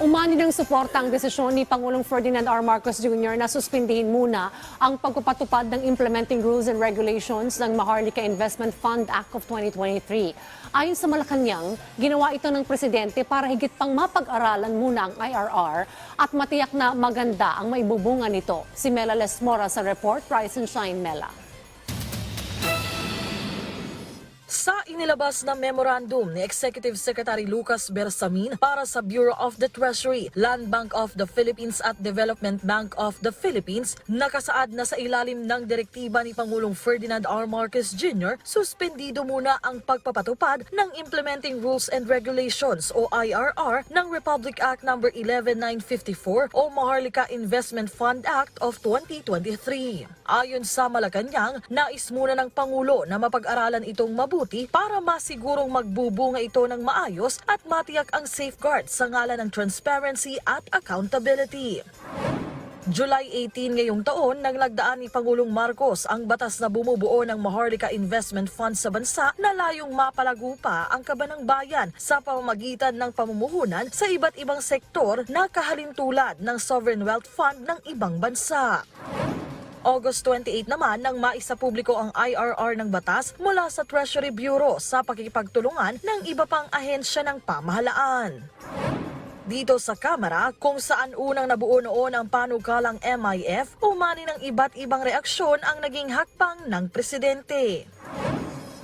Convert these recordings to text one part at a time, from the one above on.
Umani ng suporta ang desisyon ni Pangulong Ferdinand R. Marcos Jr. na suspindihin muna ang pagpapatupad ng Implementing Rules and Regulations ng Maharlika Investment Fund Act of 2023. Ayon sa Malacanang, ginawa ito ng presidente para higit pang mapag-aralan muna ang IRR at matiyak na maganda ang maibubunga nito. Si Mela Lesmora sa report, Rise and Shine Mela. Sa inilabas na memorandum ni Executive Secretary Lucas Bersamin para sa Bureau of the Treasury, Land Bank of the Philippines at Development Bank of the Philippines, nakasaad na sa ilalim ng direktiba ni Pangulong Ferdinand R. Marcos Jr., suspendido muna ang pagpapatupad ng Implementing Rules and Regulations o IRR ng Republic Act No. 11954 o Maharlika Investment Fund Act of 2023. Ayon sa Malacanang, nais muna ng Pangulo na mapag-aralan itong mabuti para masigurong magbubunga ito ng maayos at matiyak ang safeguard sa ngalan ng transparency at accountability. July 18 ngayong taon, naglagdaan ni Pangulong Marcos ang batas na bumubuo ng Maharlika Investment Fund sa bansa na layong mapalago pa ang kabanang bayan sa pamamagitan ng pamumuhunan sa iba't ibang sektor na kahalintulad ng Sovereign Wealth Fund ng ibang bansa. August 28 naman nang maisa publiko ang IRR ng batas mula sa Treasury Bureau sa pakikipagtulungan ng iba pang ahensya ng pamahalaan. Dito sa Kamara, kung saan unang nabuo noon ang panukalang MIF, umani ng iba't ibang reaksyon ang naging hakbang ng presidente.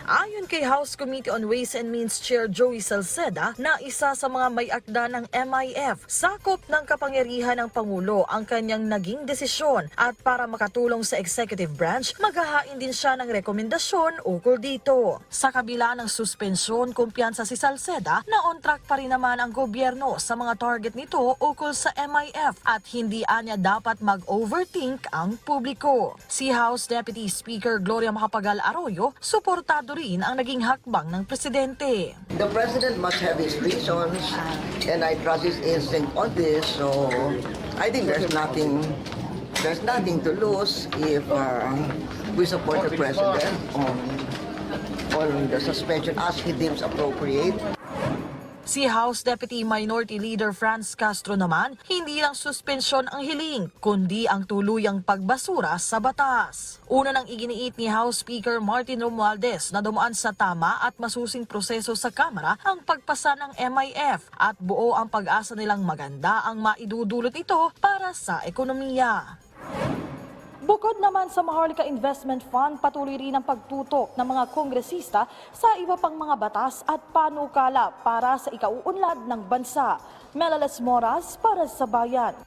Ayon kay House Committee on Ways and Means Chair Joey Salceda na isa sa mga may akda ng MIF, sakop ng kapangyarihan ng Pangulo ang kanyang naging desisyon at para makatulong sa executive branch, maghahain din siya ng rekomendasyon ukol dito. Sa kabila ng suspensyon, kumpiyansa si Salceda na on track pa rin naman ang gobyerno sa mga target nito ukol sa MIF at hindi anya dapat mag-overthink ang publiko. Si House Deputy Speaker Gloria Macapagal Arroyo, suportado rin ang naging hakbang ng presidente. The president must have his reasons, and I trust his instinct on this. So I think there's nothing, there's nothing to lose if uh, we support the president on on the suspension as he deems appropriate. Si House Deputy Minority Leader Franz Castro naman, hindi lang suspensyon ang hiling, kundi ang tuluyang pagbasura sa batas. Una nang iginiit ni House Speaker Martin Romualdez na dumaan sa tama at masusing proseso sa Kamara ang pagpasa ng MIF at buo ang pag-asa nilang maganda ang maidudulot ito para sa ekonomiya. Bukod naman sa Maharlika Investment Fund, patuloy rin ang pagtutok ng mga kongresista sa iba pang mga batas at panukala para sa ikauunlad ng bansa. Melales Moras para sa Bayan.